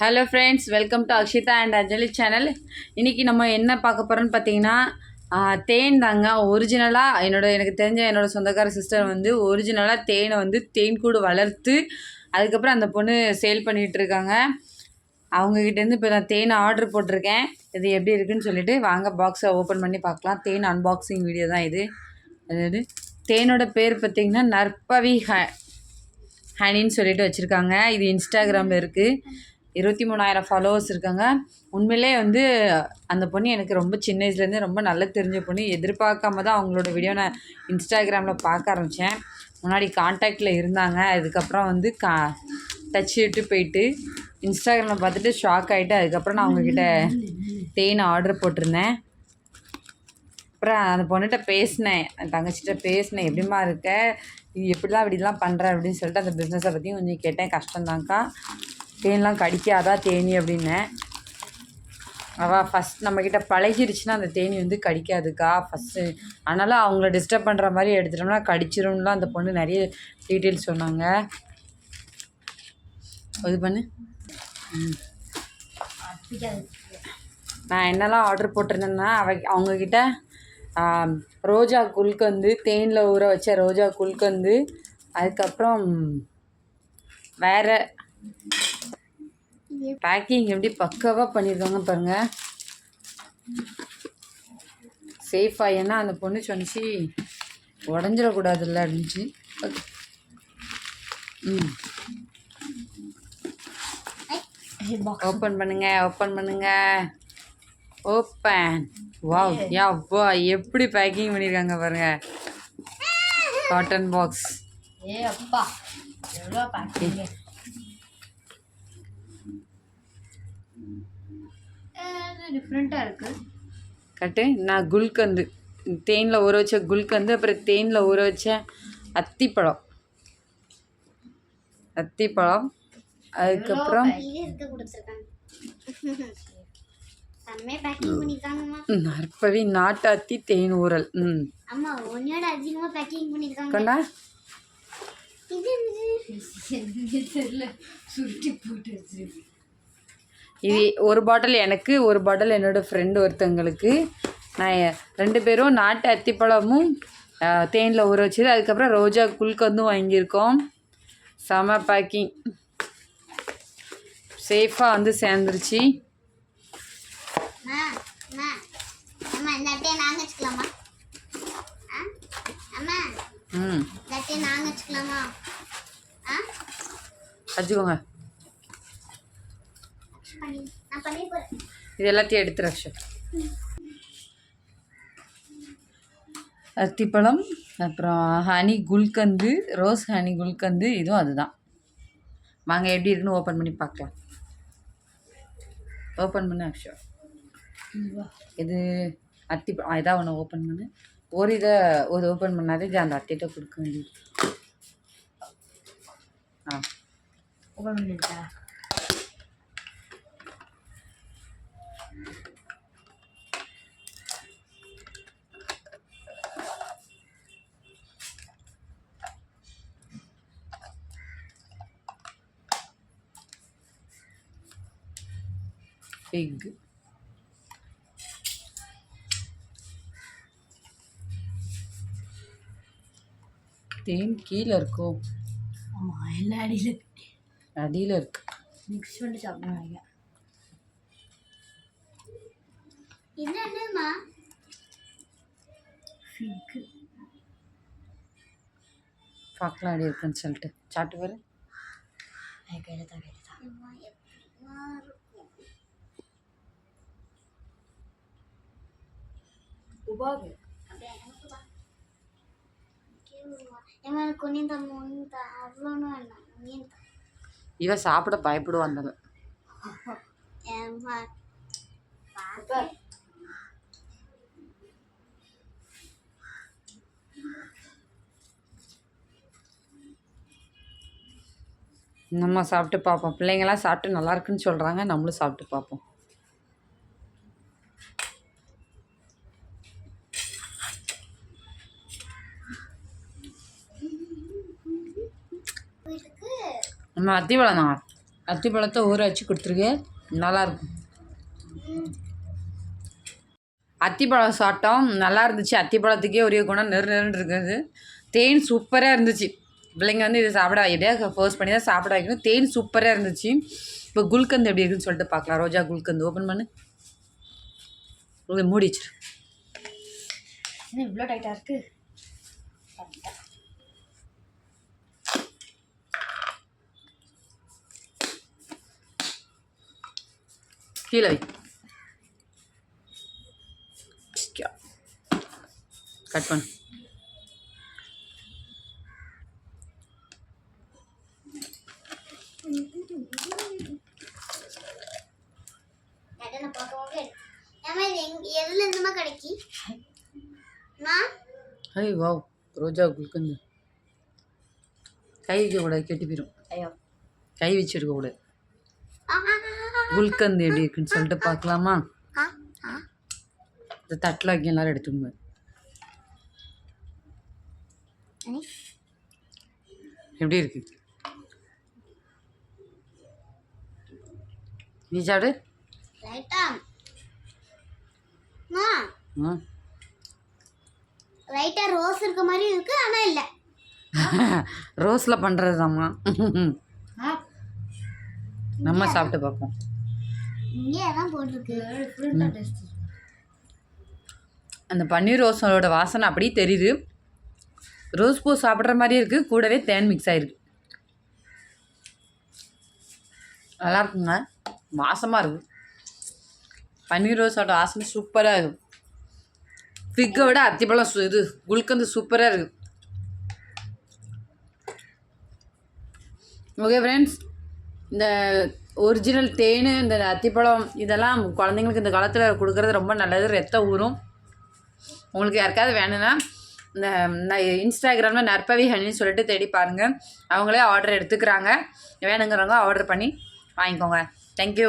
Hello friends welcome to Akshitha and Anjali channel இன்றைக்கி நம்ம என்ன பார்க்க போகிறோன்னு பார்த்தீங்கன்னா தேன் தாங்க. ஒரிஜினலாக என்னோட எனக்கு தெரிஞ்ச என்னோடய சொந்தக்கார சிஸ்டர் வந்து ஒரிஜினலாக தேனை வந்து தேன் கூடு வளர்த்து அதுக்கப்புறம் அந்த பொண்ணு சேல் பண்ணிகிட்ருக்காங்க அவங்கக்கிட்டேருந்து இப்போ நான் தேன் ஆர்டர் போட்டிருக்கேன். இது எப்படி இருக்குன்னு சொல்லிவிட்டு வாங்க பாக்ஸை ஓப்பன் பண்ணி பார்க்கலாம். தேன் அன்பாக்சிங் வீடியோ தான் இது. அதாவது தேனோட பேர் பார்த்திங்கன்னா நற்பவி ஹ ஹனின்னு சொல்லிட்டு வச்சுருக்காங்க. இது இன்ஸ்டாகிராமில் இருக்குது இருபத்தி மூணாயிரம் ஃபாலோவர்ஸ் இருக்காங்க. உண்மையிலே வந்து அந்த பொண்ணு எனக்கு ரொம்ப சின்ன வயசுலேருந்தே ரொம்ப நல்லா தெரிஞ்ச பொண்ணு. எதிர்பார்க்காம தான் அவங்களோட வீடியோ நான் இன்ஸ்டாகிராமில் பார்க்க ஆரம்பித்தேன் முன்னாடி காண்டாக்டில் இருந்தாங்க. அதுக்கப்புறம் வந்து கா டச் விட்டு போயிட்டு இன்ஸ்டாகிராமில் பார்த்துட்டு ஷாக் ஆகிட்டு அதுக்கப்புறம் நான் அவங்கக்கிட்ட தேன் ஆர்டர் போட்டிருந்தேன். அப்புறம் அந்த பொண்ணுகிட்ட பேசினேன். என் தங்கச்சிட்ட பேசினேன். எப்படிம்மா இருக்க? இது எப்படிலாம் இப்படிலாம் பண்ணுற அப்படின்னு சொல்லிட்டு அந்த பிஸ்னஸை பற்றியும் கொஞ்சம் கேட்டேன். கஷ்டம்தான்க்கா. தேன்லாம் கடிக்காதா தேனி அப்படின்னேன் அவள் ஃபஸ்ட் நம்மக்கிட்ட பழகிருச்சுன்னா அந்த தேனி வந்து கடிக்காதுக்கா ஃபஸ்ட்டு அதனால் அவங்கள டிஸ்டர்ப் பண்ணுற மாதிரி எடுத்துட்டோம்னா கடிச்சிரும்லாம் அந்த பொண்ணு நிறைய டீட்டெயில்ஸ் சொன்னாங்க. இது பண்ணு. நான் என்னெல்லாம் ஆர்டர் போட்டிருந்தேன்னா அவ அவங்கக்கிட்ட ரோஜா குல்கந்து தேனில் ஊற வச்ச ரோஜா குல்கந்து அதுக்கப்புறம் வேறு பேக்கிங் எப்படி பக்காவாக பண்ணியிருக்காங்க பாருங்கள் சேஃபாக ஏன்னா அந்த பொண்ணு சொன்னிச்சு உடஞ்சிடக்கூடாதுல்ல அப்படின்ச்சு ம். ஓப்பன் பண்ணுங்க ஓப்பன் பண்ணுங்க. ஓப்பன் வாவ் யா வா எப்படி பேக்கிங் பண்ணியிருக்காங்க பாருங்க. காட்டன் பாக்ஸ் ஏ அப்பா டிஃப்ரெண்ட்டாக இருக்கு. கட்டு நான் குல்கந்து. தேனில் ஊற வச்ச குல்கந்து அப்புறம் தேனில் ஊற வச்ச அத்திப்பழம். அத்திப்பழம் அதுக்கப்புறம் நற்பவி நாட்டு அத்தி தேன் ஊறல். ம். அம்மா உன்னையோட அதிகமா பேக்கிங் பண்ணிருக்காங்க கொண்டா இது என்னது? தெரியல. சுருட்டி போட்டு இது ஒரு பாட்டில் எனக்கு ஒரு பாட்டில் என்னோட ஃப்ரெண்டு ஒருத்தங்களுக்கு நான் ரெண்டு பேரும் நாட்டு அத்திப்பழமும் தேனில் ஊற வச்சது. அதுக்கப்புறம் ரோஜா குல்கந்தும் வாங்கியிருக்கோம். செம பேக்கிங் சேஃபாக வந்து சேர்ந்துருச்சு. அம்மா அம்மா இது எல்லாத்தையும் எடுத்துரு அக்ஷு அத்திப்பழம் அப்புறம் honey gulkand rose honey gulkand இதுவும் அதுதான். வாங்க எப்படி இருக்குன்னு ஓப்பன் பண்ணி பார்க்கலாம். ஓப்பன் பண்ணு அக்ஷு இது அத்தி இதான் ஒன்று ஓப்பன் பண்ணு. ஒரு இதை ஒரு ஓப்பன் பண்ணாதே அந்த அத்திட்ட கொடுக்க வேண்டியது. ஆ. ஓப்பன் பண்ணிட்டா ஃபிக் தேன் கீழே இருக்கோ? ஆமாம் எல்லா அடியில் அடியில் இருக்கு. மிக்ஸ் பண்ணி சாப்பிடணும் இது என்னம்மா ஃபிக்கு பார்க்கலாம் அடி இருக்குன்னு சொல்லிட்டு. சாப்பிட்டு பாரு. கையில் தான் கையில் தான் அம்மா, எப்படிம்மா இருக்கும்? உபாகு. அப்படியே நம்ம சாப்பிட்டு பார்ப்போம் பிள்ளைங்களாம் சாப்பிட்டு நல்லா இருக்குன்னு சொல்கிறாங்க நம்மளும் சாப்பிட்டு பார்ப்போம் நம்ம அத்திப்பழம் தான். அத்திப்பழத்தை ஊற வச்சு கொடுத்துருக்கேன் நல்லாயிருக்கும் அத்திப்பழம் சாப்பிட்டோம். நல்லா இருந்துச்சு. அத்திப்பழத்துக்கே ஒரே குணம். நெரு நெருன்னு இருக்குது. தேன் சூப்பராக இருந்துச்சு. பிள்ளைங்க வந்து இதை சாப்பிட எப்படியா ஃபோர்ஸ் பண்ணி தான் சாப்பிட வைக்கணும். தேன் சூப்பராக இருந்துச்சு. இப்போ குல்கந்த் எப்படி இருக்குன்னு சொல்லிட்டு பார்க்கலாம். ரோஜா குல்கந்த். ஓப்பன் பண்ணு. இதை மூடி வச்சிரு. என்ன இவ்வளோ டைட்டாக இருக்கு? கீழே வை. கட் பண்ணு. ஐய் வாவ் ரோஜா குல்கந்து கை வைக்கக்கூடாது கெட்டு போயிடும் Ah, கை வச்சிருக்க கூடாது குல்கந்து எப்படி இருக்குன்னு சொல்லிட்டு பார்க்கலாமா இந்த தட்டில் வைக்க எல்லாரும் எடுத்துங்க எப்படி இருக்கு நீ சாப்பிடு ரைட்டா ஆ ஆ லைட்டா ரோஸ் இருக்க மாதிரி இருக்கு ஆனா இல்ல. ரோஸில் பண்ணுறது தாம்மா நம்ம சாப்பிட்டு பார்ப்போம். இங்கே அதான் போட்டிருக்கு ஃபுல்லாக டேஸ்ட் அந்த பன்னீர் ரோஸோட வாசனை அப்படியே தெரியுது. ரோஸ் பூ சாப்பிட்ற மாதிரி இருக்குது கூடவே தேன் மிக்ஸ் ஆகிருக்கு நல்லா இருக்குங்க. வாசமாக இருக்குது பன்னீர் ரோஸோட வாசனை சூப்பராக இருக்கும் ஃபிக்கை விட அத்திப்பழம் சு இது குல்கந்து சூப்பராக இருக்குது ஓகே ஃப்ரெண்ட்ஸ் இந்த ஒரிஜினல் தேன் இந்த அத்திப்பழம் இதெல்லாம் குழந்தைங்களுக்கு இந்த காலத்தில் கொடுக்குறது ரொம்ப நல்லது. ரத்தம் ஊறும். உங்களுக்கு யாருக்காவது வேணும்னா இந்த இன்ஸ்டாகிராமில் நற்பவி ஹனின்னு சொல்லிட்டு தேடி பாருங்கள் அவங்களே ஆர்டர் எடுத்துக்கிறாங்க. வேணுங்கிறவங்க ஆர்டர் பண்ணி வாங்கிக்கோங்க. தேங்க்யூ